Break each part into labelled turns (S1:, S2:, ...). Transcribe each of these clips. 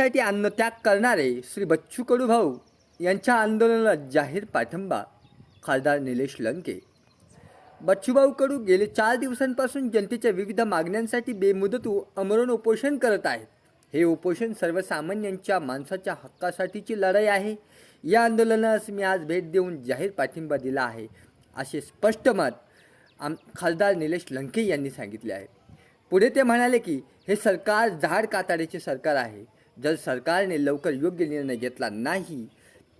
S1: हक्कासाठी अन्नत्याग करणारे श्री बच्चू कडू भाऊ यांच्या आंदोलनाला जाहीर पाठिंबा खासदार निलेश लंके. बच्चूभाऊ कडू गेले चार दिवसांपासून जनतेच्या विविध मागण्यांसाठी बेमुदत अमरण उपोषण करत आहेत. हे उपोषण सर्वसामान्यांच्या माणसाच्या हक्कासाठीची लढाई आहे. या आंदोलनास मी आज भेट देऊन जाहीर पाठिंबा दिला आहे असे स्पष्ट मत आम खासदार निलेश लंके यांनी सांगितले आहे. पुढे ते म्हणाले की हे सरकार झाड काताडीचे सरकार आहे. जर सरकारने लवकर योग्य निर्णय घेतला नाही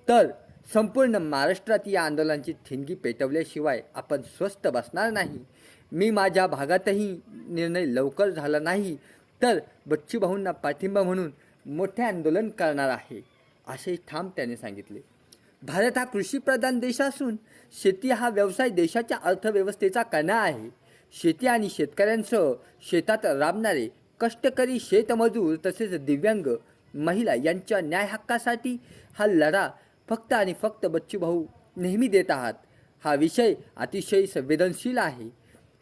S1: तर संपूर्ण महाराष्ट्रात या आंदोलनाची ठिणगी पेटवल्याशिवाय आपण स्वस्थ बसणार नाही. मी माझ्या भागातही निर्णय लवकर झाला नाही तर बच्चूभाऊंना पाठिंबा म्हणून मोठे आंदोलन करणार आहे असे ठाम त्याने सांगितले. भारत हा कृषीप्रधान देश असून शेती हा व्यवसाय देशाच्या अर्थव्यवस्थेचा कणा आहे. शेती आणि शेतकऱ्यांसह शेतात राबणारे कष्टकरी शेतमजूर तसेच दिव्यांग महिला यांच्या न्याय हक्कासाठी हा लढा फक्त आणि फक्त बच्चूभाऊ नेहमी देत आहात. हा विषय अतिशय संवेदनशील आहे.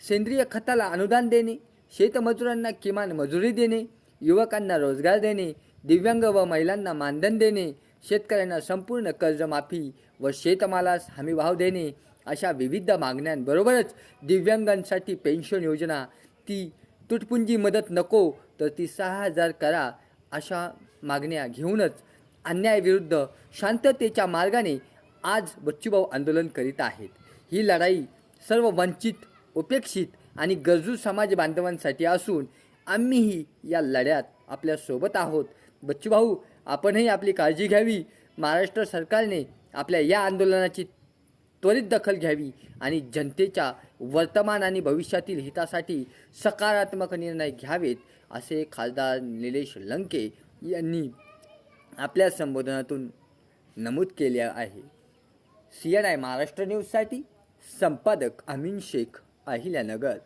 S1: सेंद्रिय खताला अनुदान देणे शेतमजुरांना किमान मजुरी देणे युवकांना रोजगार देणे दिव्यांग व महिलांना मानधन देणे शेतकऱ्यांना संपूर्ण कर्जमाफी व शेतमालास हमीभाव देणे अशा विविध मागण्यांबरोबरच दिव्यांगांसाठी पेन्शन योजना ती तुटपुंजी मदत नको तर ती सहा हजार करा अशा मागण्या घेऊनच अन्यायाविरुद्ध शांततेच्या मार्गाने आज बच्चूभाऊ आंदोलन करीत आहेत. ही लढाई सर्व वंचित उपेक्षित आणि गरजू समाज बांधवांसाठी असून आम्हीही या लढ्यात आपल्यासोबत आहोत. बच्चूभाऊ आपणही आपली काळजी घ्यावी. महाराष्ट्र सरकारने आपल्या या आंदोलनाची त्वरित दखल घ्यावी आणि जनतेच्या वर्तमान आणि भविष्यातील हितासाठी सकारात्मक निर्णय घ्यावेत असे खासदार निलेश लंके यांनी आपल्या संबोधनातून नमूद केले आहे. सी एन आय महाराष्ट्र न्यूजसाठी संपादक अमीन शेख अहिल्यानगर.